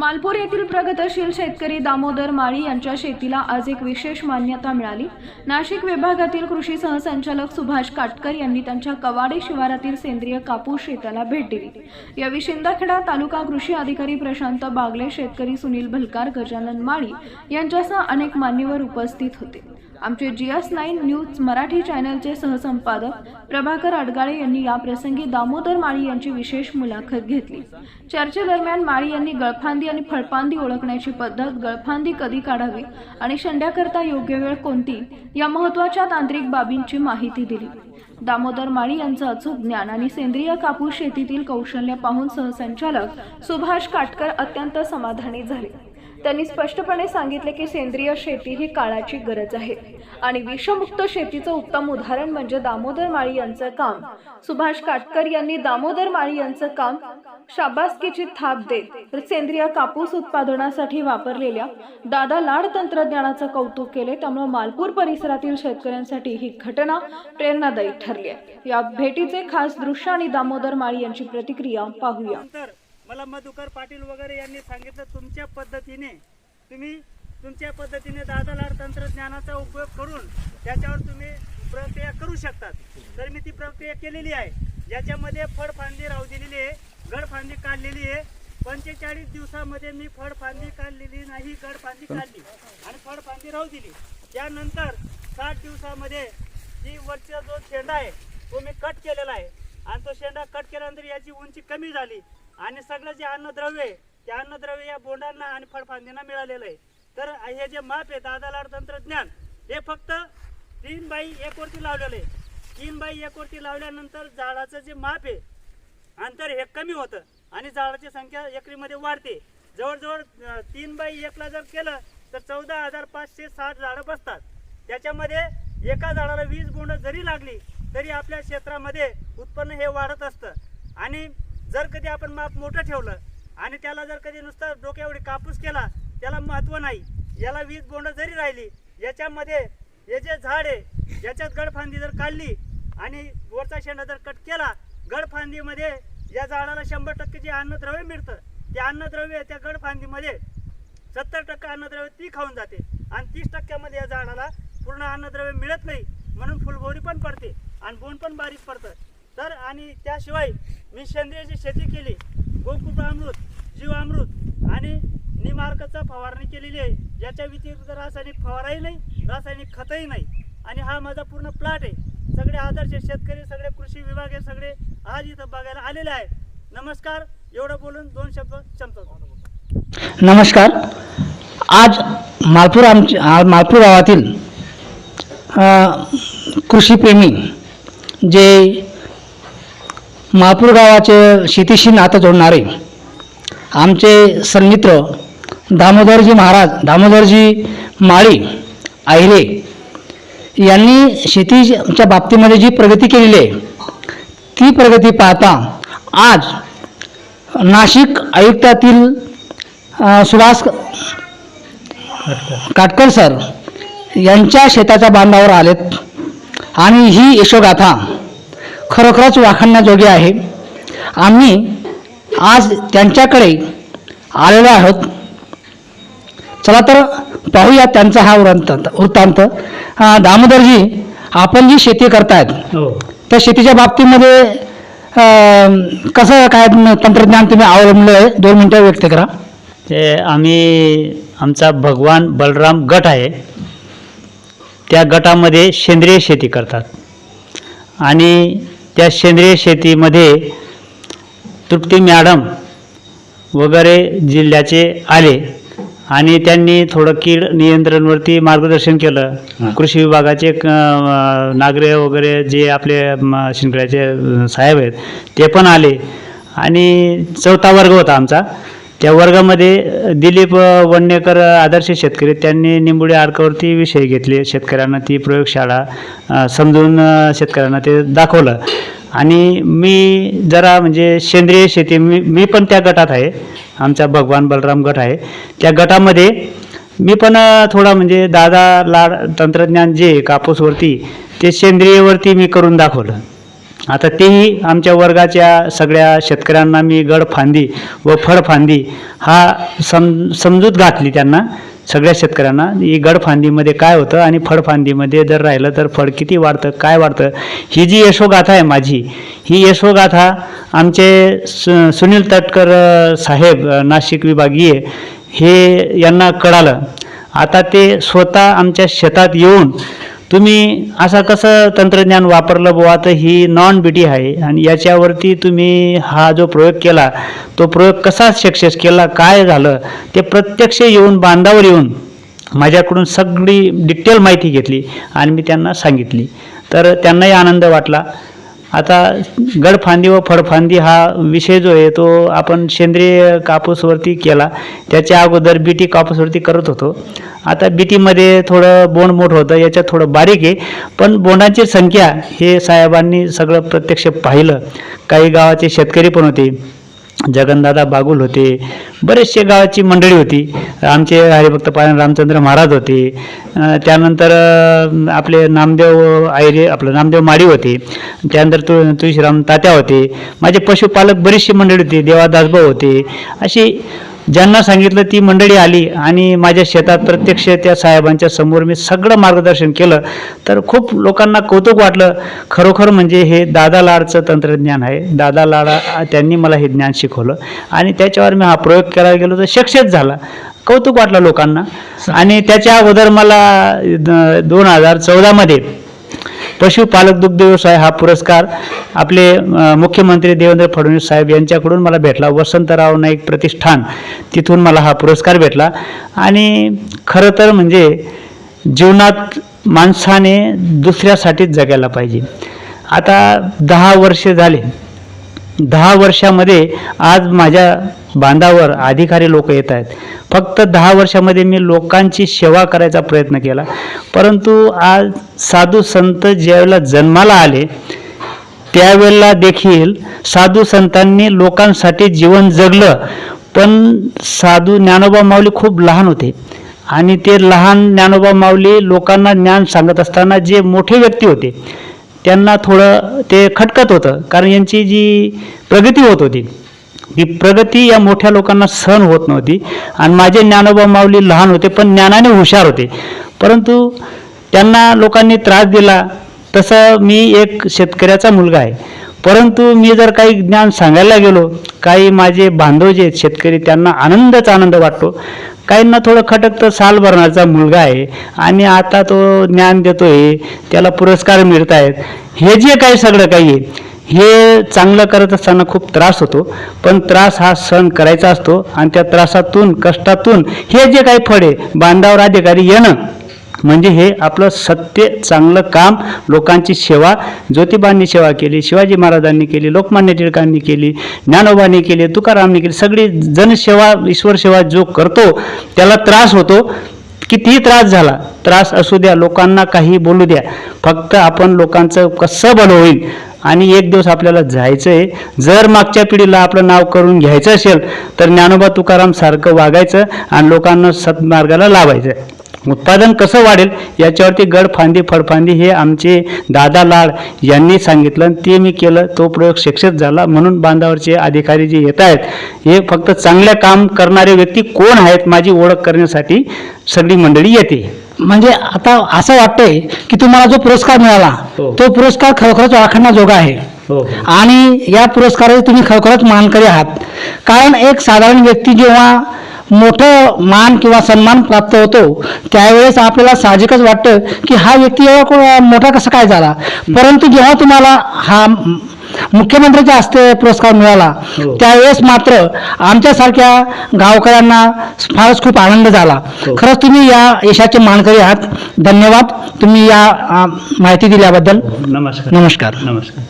मालपूर येथील प्रगतशील शेतकरी दामोदर माळी यांच्या शेतीला आज एक विशेष मान्यता मिळाली. नाशिक विभागातील कृषी सहसंचालक सुभाष काटकर यांनी त्यांच्या कवाडे शिवारातील सेंद्रिय कापूस शेताला भेट दिली. यावेळी शिंदखेडा तालुका कृषी अधिकारी प्रशांत बागले शेतकरी सुनील भलकार गजानन माळी यांच्यासह अनेक मान्यवर उपस्थित होते. आमचे G S nine news Marathi चॅनलचे सहसंपादक प्रभाकर अडगाळे यांनी या प्रसंगी दामोदर माळी यांची विशेष मुलाखत घेतली. चर्चेदरम्यान माळी यांनी गळफांदी आणि फळफांदी ओळखण्याची पद्धत गळफांदी कधी काढावी आणि शेंड्याकरता योग्य वेळ कोणती या महत्त्वाच्या तांत्रिक बाबींची माहिती दिली. दामोदर माळी यांचं अचूक ज्ञान आणि सेंद्रिय कापूस शेतीतील कौशल्य पाहून सहसंचालक सुभाष काटकर अत्यंत समाधानी झाले. त्यांनी स्पष्टपणे सांगितले की सेंद्रिय शेती ही काळाची गरज आहे. आणि विषमुक्त शेतीचं उत्तम उदाहरण म्हणजे दामोदर माळी यांचं काम. सुभाष काटकर यांनी दामोदर माळी यांचं काम शाबासकीची थाप देत सेंद्रिय कापूस उत्पादनासाठी वापरलेल्या दादा लाड तंत्रज्ञानाचं कौतुक केले. त्यामुळे मालपूर परिसरातील शेतकऱ्यांसाठी ही घटना प्रेरणादायी ठरली आहे. या भेटीचे खास दृश्य आणि दामोदर माळी यांची प्रतिक्रिया पाहूया. मला मधुकर पाटील वगैरे यांनी सांगितलं तुमच्या पद्धतीने तुम्ही तुमच्या पद्धतीने दादा लाड तंत्रज्ञानाचा उपयोग करून त्याच्यावर तुम्ही प्रक्रिया करू शकतात. तर मी ती प्रक्रिया केलेली आहे. ज्याच्यामध्ये फळफांदी राहू दिलेली आहे गडफांदी काढलेली आहे. पंचेचाळीस दिवसामध्ये मी फळफांदी काढलेली नाही गडफांदी काढली आणि फळफांदी राहू दिली त्यानंतर साठ दिवसामध्ये जी वरचा जो शेंडा आहे तो मी कट केलेला आहे. आणि तो शेंडा कट केल्यानंतर याची उंची कमी झाली. आणि सगळं जे अन्नद्रव्य आहे ते अन्नद्रव्य या बोंडांना आणि फळफांदींना मिळालेलं आहे. तर हे जे माप आहे दादा लाड तंत्रज्ञान हे फक्त तीन बाई एक वरती लावलेलं आहे. तीन बाई एक वरती लावल्यानंतर झाडाचं जे माप आहे अंतर हे कमी होतं आणि झाडाची संख्या एकरीमध्ये वाढते. जवळजवळ तीन बाई एकला जर केलं तर चौदा हजार पाचशे साठ झाडं बसतात. त्याच्यामध्ये एका झाडाला वीस बोंड जरी लागली तरी आपल्या क्षेत्रामध्ये उत्पन्न हे वाढत असतं. आणि जर कधी आपण माप मोठं ठेवलं आणि त्याला जर कधी नुसतं डोक्याएवढी कापूस केला त्याला महत्त्व नाही. याला वीज बोंड जरी राहिली याच्यामध्ये हे जे झाड आहे याच्यात गडफांदी जर काढली आणि वरचा शेंडा जर कट केला गडफांदीमध्ये या झाडाला शंभर टक्के जे अन्नद्रव्य मिळतं ते अन्नद्रव्य त्या गडफांदीमध्ये. सत्तर टक्के अन्नद्रव्य ती खाऊन जाते आणि तीस टक्क्यामध्ये या झाडाला पूर्ण अन्नद्रव्य मिळत नाही म्हणून फुलबोरी पण पडते आणि बोंड पण बारीक पडतं. तर आणि त्याशिवाय मी सेंद्रियची शेती केली गोकुळ अमृत जीव अमृत आणि निमार्कचा फवारणी केलेली आहे याच्या व्यतिरिक्त रासायनिक फवाराही नाही रासायनिक खतही नाही. आणि हा माझा पूर्ण प्लॉट आहे. सगळे आदर्श शेतकरी सगळे कृषी विभाग हे सगळे आज इथं बघायला आलेले आहेत. नमस्कार एवढं बोलून दोन शब्द संपतो नमस्कार. आज मालपूर आमच्या मालपूर गावातील कृषीप्रेमी जे महापूर गावाचे शेतीशी नातं जोडणारे आमचे सन्मित्र दामोदरजी महाराज दामोदरजी माळी आहिरे यांनी शेतीच्या बाबतीमध्ये जी प्रगती केलेली आहे ती प्रगती पाहता आज नाशिक आयुक्तातील सुभाष काटकर सर यांच्या शेताच्या बांधावर आलेत. आणि ही यशोगाथा खरोखरच वाखाणण्याजोगी आहे. आम्ही आज त्यांच्याकडे आलेलो आहोत. चला तर पाहूया त्यांचा हा वृत्तांत. वृत्तांत. दामोदरजी आपण जी शेती करतायत हो. त्या शेतीच्या बाबतीमध्ये कसं काय तंत्रज्ञान तुम्ही अवलंबलं आहे? दोन मिनटं व्यक्त करा. ते आम्ही आमचा भगवान बलराम गट आहे. त्या गटामध्ये सेंद्रिय शेती करतात. आणि त्या सेंद्रिय शेतीमध्ये तृप्ती मॅडम वगैरे जिल्ह्याचे आले आणि त्यांनी थोडं कीड नियंत्रणवरती मार्गदर्शन केलं. कृषी विभागाचे क- नागरे वगैरे जे आपले अं, साहेब आहेत ते पण आले. आणि चौथा वर्ग होता आमचा. त्या वर्गामध्ये दिलीप अ, वडनेकर आदर्श शेतकरी त्यांनी निंबुडे आडकावरती विषय घेतले. शेतकऱ्यांना ती प्रयोगशाळा समजून शेतकऱ्यांना ते दाखवलं. आणि मी जरा म्हणजे सेंद्रिय शेती मी मी पण त्या गटात आहे. आमचा भगवान बलराम गट आहे. त्या गटामध्ये मी पण थोडा म्हणजे दादा लाड तंत्रज्ञान जे कापूसवरती ते सेंद्रियवरती मी करून दाखवलं. आता तेही आमच्या वर्गाच्या सगळ्या शेतकऱ्यांना मी गडफांदी व फळफांदी हा सम समजूत घातली त्यांना सगळ्या शेतकऱ्यांना. ही गडफांदीमध्ये काय होतं आणि फळफांदीमध्ये जर राहिलं तर फळ किती वाढतं काय वाढतं? ही जी यशोगाथा आहे माझी ही यशोगाथा आमचे सु सुनील तटकर साहेब नाशिक विभागीय हे यांना कळालं. आता ते स्वतः आमच्या शेतात येऊन तुम्ही असं कसं तंत्रज्ञान वापरलं बुवा? तर ही नॉन बीटी आहे आणि याच्यावरती तुम्ही हा जो प्रयोग केला तो प्रयोग कसा सक्सेस केला काय झालं ते प्रत्यक्ष येऊन बांधावर येऊन माझ्याकडून सगळी डिटेल माहिती घेतली आणि मी त्यांना सांगितली. तर त्यांनाही आनंद वाटला. आता गडफांदी व फळफांदी हा विषय जो आहे तो आपण सेंद्रिय कापूसवरती केला. त्याच्या अगोदर बी टी कापूसवरती करत होतो. आता बीटीमध्ये थोडं बोंड मोठं होतं याच्यात थोडं बारीक आहे. पण बोंडांची संख्या हे साहेबांनी सगळं प्रत्यक्ष पाहिलं. काही गावाचे शेतकरी पण होते. जगनदादा बागुल होते. बरेचसे गावाची मंडळी होती. आमचे हरिभक्त पायन रामचंद्र महाराज होते. त्यानंतर आपले नामदेव आयरे आपलं नामदेव माडी होते. त्यानंतर तु तुळशीराम तात्या होते. माझे पशुपालक बरीचशी मंडळी होती. देवादासभाऊ होते. अशी ज्यांना सांगितलं ती मंडळी आली आणि माझ्या शेतात प्रत्यक्ष त्या साहेबांच्या समोर मी सगळं मार्गदर्शन केलं. तर खूप लोकांना कौतुक वाटलं. खरोखर म्हणजे हे दादा लाडचं तंत्रज्ञान आहे. दादा लाडा त्यांनी मला हे ज्ञान शिकवलं. आणि त्याच्यावर मी हा प्रयोग करायला गेलो तर सक्सेस झाला. कौतुक वाटलं लोकांना. आणि त्याच्या अगोदर मला दोन हजार चौदामध्ये पशुपालक दुग्ध व्यवसाय हा पुरस्कार आपले मुख्यमंत्री देवेंद्र फडणवीस साहेब यांच्याकडून मला भेटला. वसंतराव नाईक प्रतिष्ठान तिथून मला हा पुरस्कार भेटला. आणि खरं तर म्हणजे जीवनात माणसाने दुसऱ्यासाठीच जगायला पाहिजे. आता दहा वर्षे झाले दहा वर्षामध्ये आज माझ्या बांधावर अधिकारी लोक येत आहेत. फक्त दहा वर्षामध्ये मी लोकांची सेवा करायचा प्रयत्न केला. परंतु आज साधू संत ज्यावेळेला जन्माला आले त्यावेळेला देखील साधू संतांनी लोकांसाठी जीवन जगलं. पण साधू ज्ञानोबा माऊली खूप लहान होते आणि ते लहान ज्ञानोबा माऊली लोकांना ज्ञान सांगत असताना जे मोठे व्यक्ती होते त्यांना थोडं ते खटकत होतं. कारण यांची जी प्रगती होत होती ही प्रगती या मोठ्या लोकांना सहन होत नव्हती. आणि माझे ज्ञानोबा माऊली लहान होते पण ज्ञानाने हुशार होते. परंतु त्यांना लोकांनी त्रास दिला. तसं मी एक शेतकऱ्याचा मुलगा आहे. परंतु मी जर काही ज्ञान सांगायला गेलो काही माझे बांधव जे आहेत शेतकरी त्यांना आनंदच आनंद वाटतो. काहींना थोडं खटकतं साल भरणाचा मुलगा आहे आणि आता तो ज्ञान देतो आहे त्याला पुरस्कार मिळत आहेत हे जे काही सगळं काही आहे हे चांगलं करत असताना खूप त्रास होतो. पण त्रास हा सहन करायचा असतो आणि त्या त्रासातून कष्टातून हे जे काही फळ आहे बांधावर अधिकारी येणं म्हणजे हे आपलं सत्य चांगलं काम लोकांची सेवा ज्योतिबांनी सेवा केली शिवाजी महाराजांनी केली लोकमान्य टिळकांनी केली ज्ञानोबांनी केली तुकारामनी केली सगळी जनसेवा ईश्वर सेवा जो करतो त्याला त्रास होतो. कितीही त्रास झाला त्रास असू द्या लोकांना काही बोलू द्या फक्त आपण लोकांचं कसं भलं होईल आणि एक दिवस आपल्याला जायचं आहे जर मागच्या पिढीला आपलं नाव करून घ्यायचं असेल तर ज्ञानोबा तुकाराम सारखं वागायचं आणि लोकांना सत्मार्गाला लावायचं. उत्पादन कसं वाढेल याच्यावरती गड फांदी फळफांदी हे आमचे दादा लाड यांनी सांगितलं आणि ते मी केलं. तो प्रयोग सक्सेस झाला म्हणून बांधावरचे अधिकारी जे येत आहेत हे फक्त चांगलं काम करणारे व्यक्ती कोण आहेत माझी ओळख करण्यासाठी सगळी मंडळी येते. म्हणजे आता असं वाटतंय की तुम्हाला जो पुरस्कार मिळाला हो. तो पुरस्कार खरोखरच वाखाणण्याजोगा आहे. हो. आणि या पुरस्काराचे तुम्ही खरोखरच मानकरी आहात. कारण एक साधारण व्यक्ती जेव्हा मोठं मान किंवा सन्मान प्राप्त होतो. त्यावेळेस आपल्याला साहजिकच वाटतं की हा व्यक्ती एवढा मोठा कसा काय झाला? परंतु जेव्हा तुम्हाला हा मुख्यमंत्र्याच्या हस्ते पुरस्कार मिळाला हो. त्यावेळेस मात्र आमच्यासारख्या गावकऱ्यांना फारच खूप आनंद झाला. हो. खरंच तुम्ही या यशाचे मानकरी आहात. धन्यवाद तुम्ही या माहिती दिल्याबद्दल. नमस्कार. नमस्कार. नमस्कार.